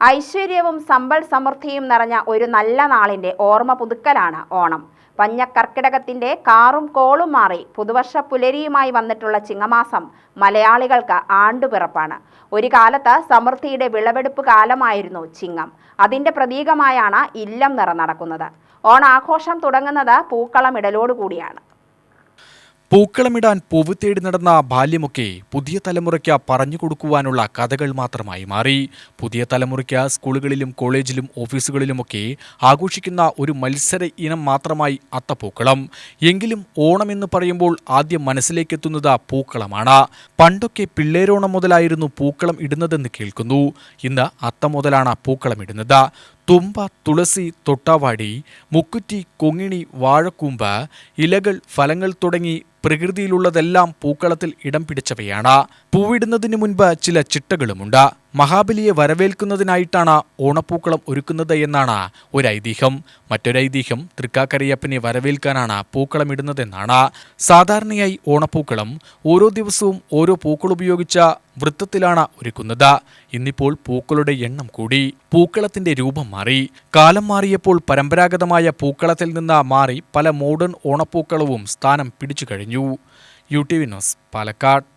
ഐശ്വര്യവും സമ്പൽ സമൃദ്ധിയും നിറഞ്ഞ ഒരു നല്ല നാളിന്റെ ഓർമ്മ പുതുക്കലാണ് ഓണം. പഞ്ഞക്കർക്കിടകത്തിന്റെ കാറും കോളും മാറി പുതുവർഷ പുലരിയുമായി വന്നിട്ടുള്ള ചിങ്ങമാസം മലയാളികൾക്ക് ആണ്ടുപിറപ്പാണ്. ഒരു കാലത്ത് സമൃദ്ധിയുടെ വിളവെടുപ്പ് കാലമായിരുന്നു ചിങ്ങം. അതിന്റെ പ്രതീകമായാണ് ഇല്ലം നിറ നടക്കുന്നത്. ഓണാഘോഷം തുടങ്ങുന്നത് പൂക്കളമിടലോടുകൂടിയാണ് പൂക്കളമിടാൻ പൂവ് തേടി നടന്ന ബാല്യമൊക്കെ പുതിയ തലമുറയ്ക്ക് പറഞ്ഞു കൊടുക്കുവാനുള്ള കഥകൾ മാത്രമായി മാറി. പുതിയ തലമുറയ്ക്ക് സ്കൂളുകളിലും കോളേജിലും ഓഫീസുകളിലുമൊക്കെ ആഘോഷിക്കുന്ന ഒരു മത്സര ഇനം മാത്രമായി അത്തപ്പൂക്കളം എങ്കിലും ഓണം എന്ന് പറയുമ്പോൾ ആദ്യം മനസ്സിലേക്കെത്തുന്നത് പൂക്കളമാണ്. പണ്ടൊക്കെ പിള്ളേരോണം മുതലായിരുന്നു പൂക്കളം ഇടുന്നതെന്ന് കേൾക്കുന്നു. ഇന്ന് അത്തം മുതലാണ് പൂക്കളം ഇടുന്നത്. തുമ്പ തുളസി തൊട്ടാവാടി മുക്കുറ്റി കൊങ്ങിണി വാഴക്കൂമ്പ് ഇലകൾ ഫലങ്ങൾ തുടങ്ങി പ്രകൃതിയിലുള്ളതെല്ലാം പൂക്കളത്തിൽ ഇടം പിടിച്ചവയാണ്. പൂവിടുന്നതിന് മുൻപ് ചില ചിട്ടകളുമുണ്ട്. മഹാബലിയെ വരവേൽക്കുന്നതിനായിട്ടാണ് ഓണപ്പൂക്കളം ഒരുക്കുന്നത് എന്നാണ് ഒരൈതിഹ്യം. മറ്റൊരൈതിഹ്യം തൃക്കാക്കരയപ്പനെ വരവേൽക്കാനാണ് പൂക്കളം ഇടുന്നതെന്നാണ് സാധാരണയായി ഓണപ്പൂക്കളം ഓരോ ദിവസവും ഓരോ പൂക്കൾ ഉപയോഗിച്ച വൃത്തത്തിലാണ് ഒരുക്കുന്നത്. ഇന്നിപ്പോൾ പൂക്കളുടെ എണ്ണം കൂടി. പൂക്കളത്തിന്റെ രൂപം മാറി. കാലം മാറിയപ്പോൾ പരമ്പരാഗതമായ പൂക്കളത്തിൽ നിന്ന് മാറി പല മോഡേൺ ഓണപ്പൂക്കളവും സ്ഥാനം പിടിച്ചു കഴിഞ്ഞു. U T V news Palakkad.